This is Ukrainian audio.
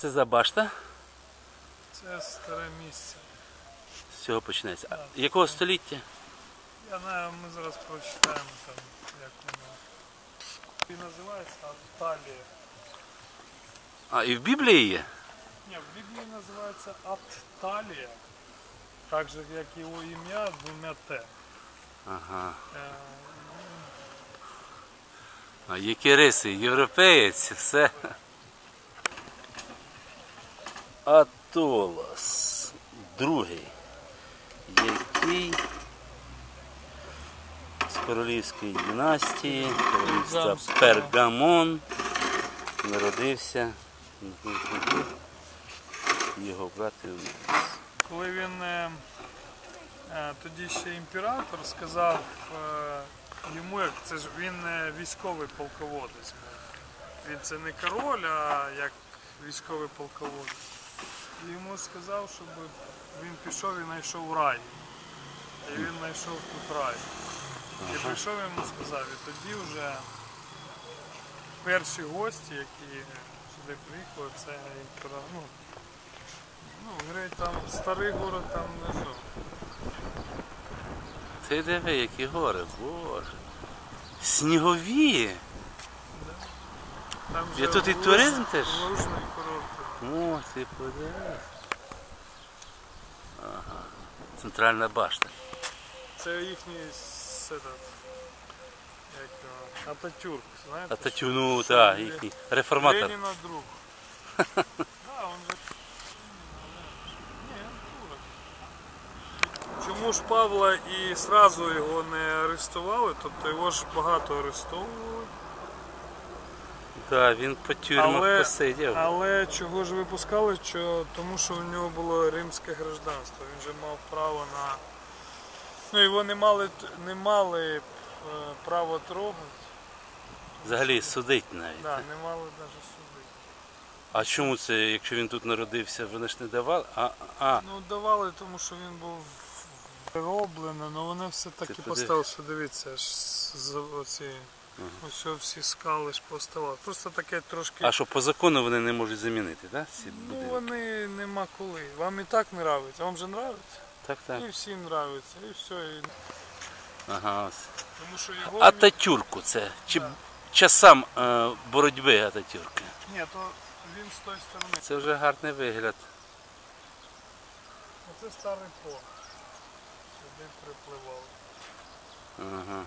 Це за башта? Це старе місце. З цього починається. А якого століття? Я знаю, ми зараз прочитаємо там, як воно. І називається Атталія. А, і в Біблії є? Ні, в Біблії називається Атталія. Так же, як його ім'я, двома Т. Ага. Е, А які риси? Європеєць, все. Атолос. Другий. Який з королівської династії, королівства Пергамон. Народився. Його брат Іонис. Коли він е, е, тоді ще імператор сказав е, йому, як це ж він військовий полководець. Він це не король, а як військовий полководець. І йому сказав, щоб він пішов і знайшов рай. І він знайшов тут рай. І прийшов йому сказав, і тоді вже перші гості, які сюди приїхали, це. Ну, Ну, говорить, там старий город там не що. Ти диви, які гори, боже. Снігові. Там Є тут і туризм теж? Лужний. О, подивись. Ага. Центральна башта. Це їхній седат. Як Ататюрк, знаєте? А та що- ну, так, їхній реформатор. Леніна друг. Да, он же... Ні. Чому ж Павла і сразу його не арештували? Тобто його ж багато арештовували. Так, він по тюрмах Але- посидів. Але чого ж випускали? Що, тому що в нього було римське гражданство. Він же мав право на. Ну його не мали, не мали е, право трогати. Взагалі судить навіть. Да, не мали навіть судити. А чому це, якщо він тут народився, вони ж не давали? А, а, Ну давали, тому що він був перероблений, але вони все таки поставили, що дивіться, аж з оці. Ось всі скали ж поставили. Просто таке трошки. а що по закону вони не можуть замінити, так? Ну вони нема коли. Вам і так нравиться. Вам же нравиться? Так, так. І всім нравиться, і все. І... Ага, ось. Тому що його. Ататюрку це. Чи Да. часам е, боротьби Ататюрка. Ні, то він з тої сторони. Це вже гарний вигляд. Оце старий порт. Сюди припливав. Ага.